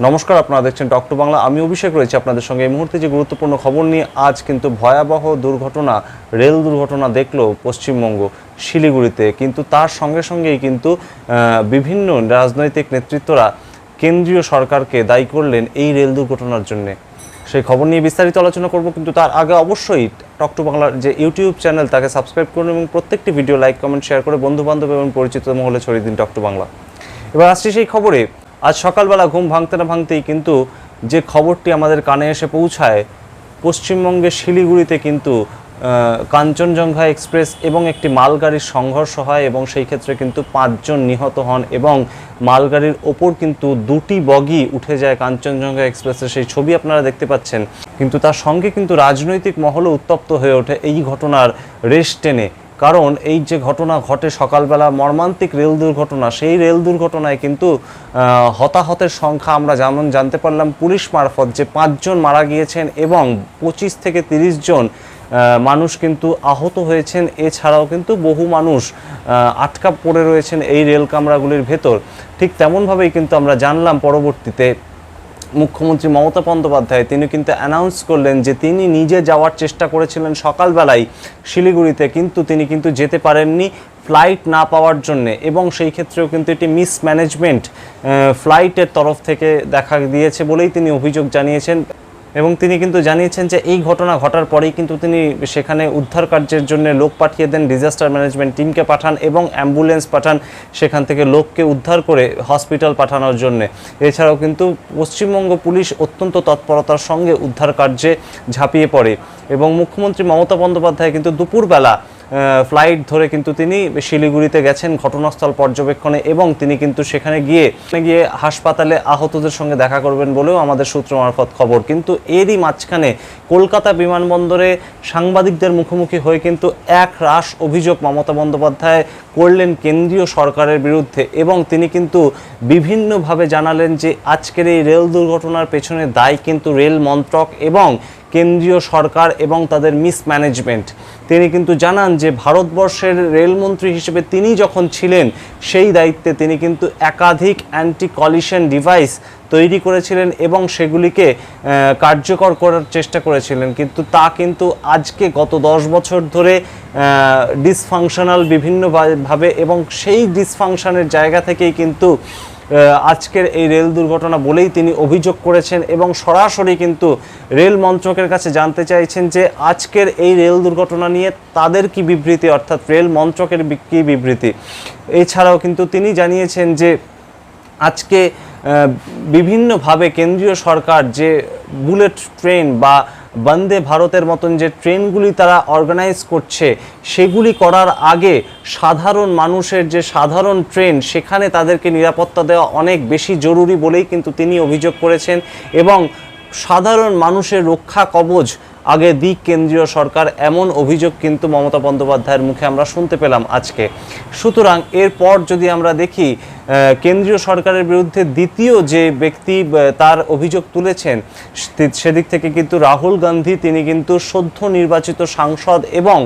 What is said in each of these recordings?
নমস্কার, আপনারা দেখছেন ডক্টর বাংলা। আমি অভিষেক রয়েছে আপনাদের সঙ্গে। এই মুহূর্তে যে গুরুত্বপূর্ণ খবর নিয়ে আজ কিন্তু ভয়াবহ দুর্ঘটনা, রেল দুর্ঘটনা দেখল পশ্চিমবঙ্গ শিলিগুড়িতে। কিন্তু তার সঙ্গে সঙ্গেই কিন্তু বিভিন্ন রাজনৈতিক নেতৃত্বরা কেন্দ্রীয় সরকারকে দায়ী করলেন এই রেল দুর্ঘটনার জন্য। সেই খবর নিয়ে বিস্তারিত আলোচনা করব, কিন্তু তার আগে অবশ্যই টকটু বাংলার যে ইউটিউব চ্যানেল, তাকে সাবস্ক্রাইব করুন এবং প্রত্যেকটি ভিডিও লাইক, কমেন্ট, শেয়ার করে বন্ধু বান্ধব এবং পরিচিত মহলে ছড়িয়ে দিন টকটু বাংলা। এবার আসছি সেই খবরে। আজ সকালবেলা ঘুম ভাঙতে না ভাঙতেই কিন্তু যে খবরটি আমাদের কানে এসে পৌঁছায়, পশ্চিমবঙ্গের শিলিগুড়িতে কিন্তু কাঞ্চনজঙ্ঘা এক্সপ্রেস এবং একটি মালগাড়ির সংঘর্ষ হয় এবং সেই ক্ষেত্রে কিন্তু পাঁচজন নিহত হন এবং মালগাড়ির ওপর কিন্তু দুটি বগি উঠে যায় কাঞ্চনজঙ্ঘা এক্সপ্রেসের। সেই ছবি আপনারা দেখতে পাচ্ছেন। কিন্তু তার সঙ্গে কিন্তু রাজনৈতিক মহলও উত্তপ্ত হয়ে ওঠে এই ঘটনার রেশ টেনে। কারণ এই যে ঘটনা ঘটে সকালবেলা মর্মান্তিক রেল দুর্ঘটনা, সেই রেল দুর্ঘটনায় কিন্তু হতাহতের সংখ্যা আমরা যেমন জানতে পারলাম, পুলিশ মারফত যে পাঁচজন মারা গিয়েছেন এবং পঁচিশ থেকে তিরিশ জন মানুষ কিন্তু আহত হয়েছেন। এছাড়াও কিন্তু বহু মানুষ আটকা পড়ে রয়েছেন এই রেল কামরাগুলির ভেতর। ঠিক তেমনভাবেই কিন্তু আমরা জানলাম পরবর্তীতে মুখ্যমন্ত্রী মমতা বন্দ্যোপাধ্যায়, তিনি কিন্তু অ্যানাউন্স করলেন যে তিনি নিজে যাওয়ার চেষ্টা করেছিলেন সকালবেলায় শিলিগুড়িতে, কিন্তু তিনি কিন্তু যেতে পারেননি ফ্লাইট না পাওয়ার জন্য। এবং সেই ক্ষেত্রেও কিন্তু এটি মিসম্যানেজমেন্ট ফ্লাইটের তরফ থেকে দেখা দিয়েছে বলেই তিনি অভিযোগ জানিয়েছেন। এবং তিনি কিন্তু জানিয়েছেন যে এই ঘটনা ঘটার পরেই কিন্তু তিনি সেখানে উদ্ধার কার্যের জন্য লোক পাঠিয়ে দেন ডিজাস্টার ম্যানেজমেন্ট টিমকে পাঠান এবং অ্যাম্বুলেন্স পাঠান, সেখান থেকে লোককে উদ্ধার করে হসপিটাল পাঠানোর জন্য। এছাড়াও কিন্তু পশ্চিমবঙ্গ পুলিশ অত্যন্ত তৎপরতার সঙ্গে উদ্ধার কার্যে ঝাঁপিয়ে পড়ে এবং মুখ্যমন্ত্রী মমতা বন্দ্যোপাধ্যায় কিন্তু দুপুরবেলা ফ্লাইট ধরে কিন্তু তিনি শিলিগুড়িতে গেছেন, ঘটনাস্থল পর্যবেক্ষণে, এবং তিনি কিন্তু সেখানে গিয়ে গিয়ে হাসপাতালে আহতদের সঙ্গে দেখা করবেন বলেও আমাদের সূত্র মারফত খবর। কিন্তু এরই মাঝখানে কলকাতা বিমানবন্দরে সাংবাদিকদের মুখোমুখি হয়ে কিন্তু এক রাশ অভিযোগ মমতা বন্দ্যোপাধ্যায় করলেন কেন্দ্রীয় সরকারের বিরুদ্ধে এবং তিনি কিন্তু বিভিন্নভাবে জানালেন যে আজকের এই রেল দুর্ঘটনার পেছনে দায় কিন্তু রেল মন্ত্রক এবং কেন্দ্রীয় সরকার এবং তাদের মিসম্যানেজমেন্ট তিনি কিন্তু জানান যে ভারতবর্ষের রেলমন্ত্রী হিসেবে তিনি যখন ছিলেন, সেই দায়িত্বে তিনি কিন্তু একাধিক অ্যান্টি কলিশন ডিভাইস তৈরি করেছিলেন এবং সেগুলিকে কার্যকর করার চেষ্টা করেছিলেন। কিন্তু তা কিন্তু আজকে গত দশ বছর ধরে ডিসফাংশনাল বিভিন্নভাবে এবং সেই ডিসফাংশনের জায়গা থেকেই কিন্তু আজকের এই রেল দুর্ঘটনা বলেই তিনি অভিযোগ করেছেন এবং সরাসরি কিন্তু রেল মন্ত্রকের কাছে জানতে চাইছেন যে আজকের এই রেল দুর্ঘটনা নিয়ে তাদের কি বিবৃতি, অর্থাৎ রেল মন্ত্রকের কী বিবৃতি। এছাড়াও কিন্তু তিনি জানিয়েছেন যে আজকে বিভিন্নভাবে কেন্দ্রীয় সরকার যে বুলেট ট্রেন বা বন্দে ভারতের মতন যে ট্রেনগুলি তারা অর্গানাইজ করছে, সেগুলি করার আগে সাধারণ মানুষের যে সাধারণ ট্রেন, সেখানে তাদেরকে নিরাপত্তা দেওয়া অনেক বেশি জরুরি বলেই কিন্তু তিনি অভিযোগ করেছেন এবং সাধারণ মানুষের রক্ষা কবচ আগে দিক কেন্দ্রীয় সরকার এমন অভিযোগ কিন্তু মমতা বন্দ্যোপাধ্যায়ের মুখে আমরা শুনতে পেলাম আজকে। সুতরাং এরপর যদি আমরা দেখি কেন্দ্রীয় সরকারের বিরুদ্ধে দ্বিতীয় যে ব্যক্তি তার অভিযোগ তুলেছেন সেদিক থেকে কিন্তু রাহুল গান্ধী, তিনি কিন্তু সদ্য নির্বাচিত সাংসদ এবং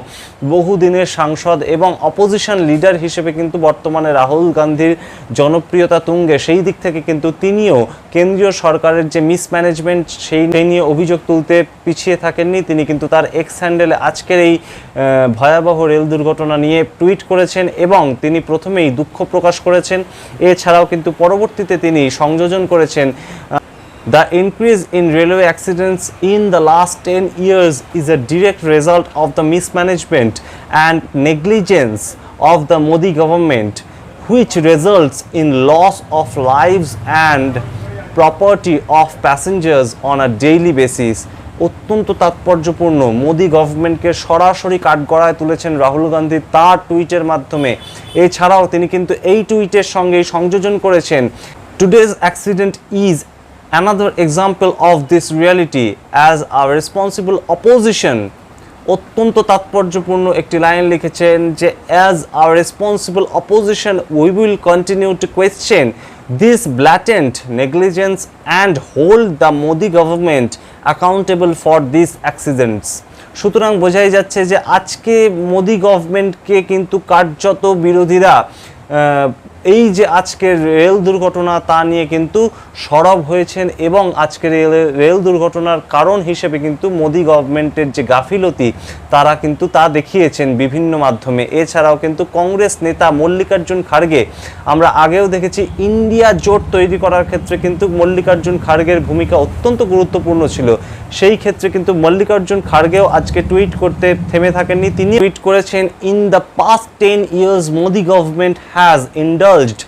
বহুদিনের সাংসদ এবং অপোজিশন লিডার হিসেবে কিন্তু বর্তমানে রাহুল গান্ধীর জনপ্রিয়তা তুঙ্গে। সেই দিক থেকে কিন্তু তিনিও কেন্দ্রীয় সরকারের যে মিসম্যানেজমেন্ট সেই নিয়ে অভিযোগ তুলতে পিছিয়ে থাকেননি। তিনি কিন্তু তার এক্স হ্যান্ডেলে আজকের এই ভয়াবহ রেল দুর্ঘটনা নিয়ে টুইট করেছেন এবং তিনি প্রথমেই দুঃখ প্রকাশ করেছেন। এছাড়াও কিন্তু পরবর্তীতে তিনি সংযোজন করেছেন the increase in railway accidents in the last ten years is a direct result of the mismanagement and negligence of the Modi government which results in loss of lives and property of passengers on a daily basis অত্যন্ত তাৎপর্যপূর্ণ। মোদি গভর্নমেন্টকে সরাসরি কাঠগড়ায় তুলেছেন রাহুল গান্ধী তার টুইটের মাধ্যমে। এছাড়াও তিনি কিন্তু এই টুইটের সঙ্গে সংযোজন করেছেন today's accident is another example of this reality as our responsible opposition. অত্যন্ত তাৎপর্যপূর্ণ একটি লাইন লিখেছেন যে as a responsible opposition we will continue to question this blatant negligence and hold the Modi government accountable for this accidents সুতরাং বোঝাই যাচ্ছে যে আজকে মোদি গভর্নমেন্টকে কিন্তু কার্যত বিরোধীরা এই যে আজকের রেল দুর্ঘটনা তা নিয়ে কিন্তু সরব হয়েছেন এবং আজকের রেল দুর্ঘটনার কারণ হিসেবে কিন্তু মোদি গভর্নমেন্টের যে গাফিলতি, তারা কিন্তু তা দেখিয়েছেন বিভিন্ন মাধ্যমে। এছাড়াও কিন্তু কংগ্রেস নেতা মল্লিকার্জুন খাড়গে, আমরা আগেও দেখেছি ইন্ডিয়া জোট তৈরি করার ক্ষেত্রে কিন্তু মল্লিকার্জুন খাড়গের ভূমিকা অত্যন্ত গুরুত্বপূর্ণ ছিল। সেই ক্ষেত্রে কিন্তু মল্লিকার্জুন খাড়গেও আজকে টুইট করতে থেমে থাকেননি। তিনি টুইট করেছেন in the past ten years Modi government has indulged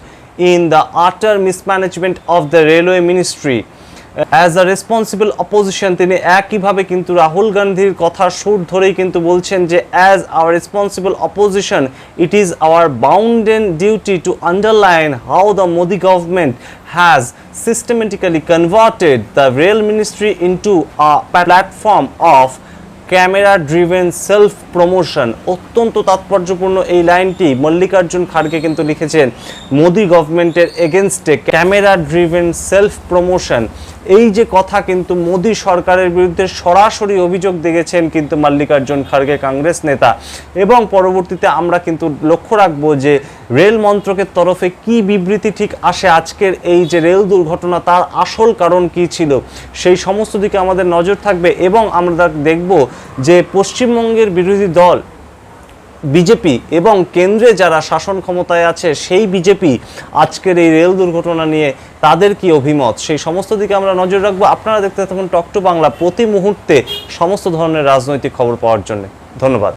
in the utter mismanagement of the railway ministry as a responsible opposition তিনি একইভাবে কিন্তু রাহুল গান্ধীর কথার সুর ধরেই কিন্তু বলছেন যে as our responsible opposition it is our bounden duty to underline how the Modi government has systematically converted the rail ministry into a platform of camera driven self promotion. অত্যন্ত তাৎপর্যপূর্ণ এই লাইনটি মল্লিকার্জুন খাড়গে কিন্তু লিখেছেন, মোদি গভর্নমেন্টের এগেনস্টে ক্যামেরা ড্রিভেন সেলফ প্রমোশন। এই যে কথা কিন্তু মোদি সরকারের বিরুদ্ধে সরাসরি অভিযোগ দেখেছেন কিন্তু মল্লিকার্জুন খাড়গে কংগ্রেস নেতা। এবং পরবর্তীতে আমরা কিন্তু লক্ষ্য রাখব যে রেল মন্ত্রকের তরফে কি বিবৃতি ঠিক আসে আজকের এই যে রেল দুর্ঘটনা, তার আসল কারণ কি ছিল? সেই সমস্ত দিকে আমাদের নজর থাকবে এবং আমরা দেখব যে পশ্চিমবঙ্গের বিরোধী দল, বিজেপি এবং কেন্দ্রে যারা শাসন ক্ষমতায় আছে, সেই বিজেপি আজকের এই রেল দুর্ঘটনা নিয়ে তাদের কি অভিমত? সেই সমস্ত দিকে আমরা নজর রাখব। আপনারা দেখতে থাকুন টক টু বাংলা প্রতি মুহূর্তে সমস্ত ধরনের রাজনৈতিক খবর পাওয়ার জন্য। ধন্যবাদ।